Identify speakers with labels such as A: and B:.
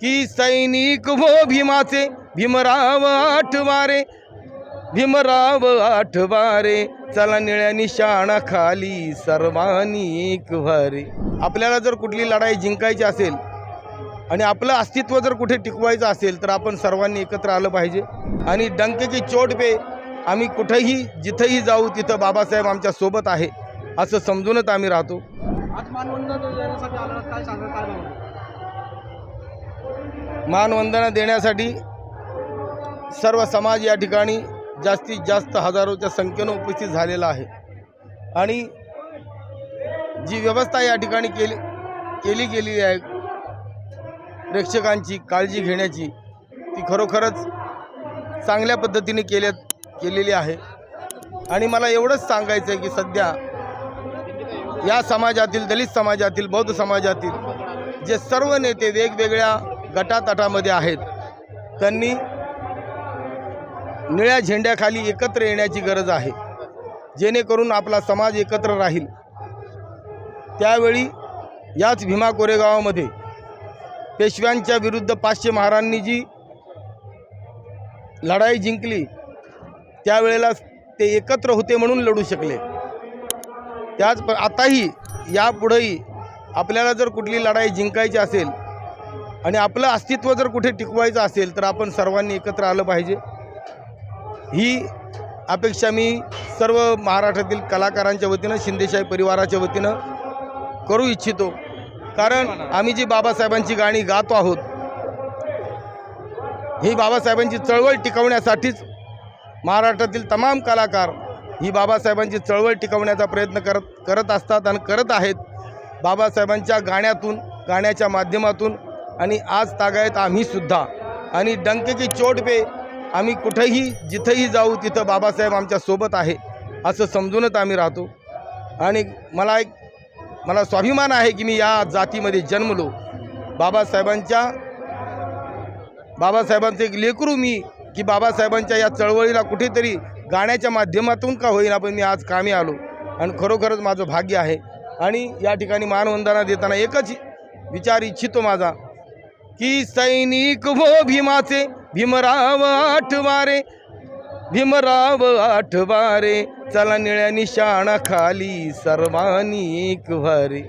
A: की सैनिक भो भीमाचे भीमराव आठवारे भीमराव आठवारे चला निळ्या निशाणा खाली सर्वांनी एक आपल्याला जर कुठली लढाई जिंकायची असेल आणि आपलं अस्तित्व जर कुठे टिकवायचं असेल तर आपण सर्वांनी एकत्र आलं पाहिजे. आणि डंकेची चोट पे आम्ही कुठेही जिथंही जाऊ तिथं बाबासाहेब आमच्यासोबत आहे असं समजूनच आम्ही राहतो.
B: आज मानवंदन देण्यासाठी आला काय सांगा काय
A: मानवंदना देण्यासाठी सर्व समाज या ठिकाणी जास्तीत जास्त हजारोच्या संख्येनं उपस्थित झालेला आहे. आणि जी व्यवस्था या ठिकाणी केली केली गेलेली आहे प्रेक्षकांची काळजी घेण्याची ती खरोखरच चांगल्या पद्धतीने केल्या केलेली आहे. आणि मला एवढंच सांगायचं आहे की सध्या या समाजातील दलित समाजातील बौद्ध समाजातील जे सर्व नेते वेगवेगळ्या गटातटामध्ये आहेत. त्यांनी निळ्या झेंड्याखाली एकत्र येण्याची गरज आहे. जेणेकरून आपला समाज एकत्र राहील. त्यावेळी याच भीमा कोरेगावामध्ये पेशव्यांच्या विरुद्ध पाचशे महारांनी जी लढाई जिंकली त्यावेळेला ते एकत्र होते म्हणून लढू शकले. त्याच प आताही यापुढेही आपल्याला जर कुठली लढाई जिंकायची असेल आणि आपलं अस्तित्व जर कुठे टिकवायचं असेल तर आपण सर्वांनी एकत्र आलं पाहिजे. ही अपेक्षा मी सर्व महाराष्ट्रातील कलाकारांच्या वतीनं शिंदेशाही परिवाराच्या वतीनं करू इच्छितो. कारण आम्ही जी बाबासाहेबांची गाणी गातो आहोत ही बाबासाहेबांची चळवळ टिकवण्यासाठीच महाराष्ट्रातील तमाम कलाकार ही बाबासाहेबांची चळवळ टिकवण्याचा प्रयत्न करत करत असतात आणि करत आहेत. बाबासाहेबांच्या गाण्यातून गाण्याच्या माध्यमातून आणि आज तागायत आम्हीसुद्धा आणि डंकेची चोट पे आम्ही कुठेही जिथंही जाऊ तिथं बाबासाहेब आमच्यासोबत आहे असं समजूनच आम्ही राहतो. आणि मला एक मला स्वाभिमान आहे की मी या जातीमध्ये जन्मलो. बाबासाहेबांच्या बाबासाहेबांचं एक लेकरू मी की बाबासाहेबांच्या या चळवळीला कुठेतरी गाण्याच्या माध्यमातून का होईना पण मी आज कामी आलो. आणि खरोखरच माझं भाग्य आहे. आणि या ठिकाणी मानवंदना देताना एकच विचार इच्छितो माझा की सैनिक भो भीमाचे भीमराव आठवारे भीमराव आठवारे चला निळ्या निशाणा खाली सर्वानी एक भारे।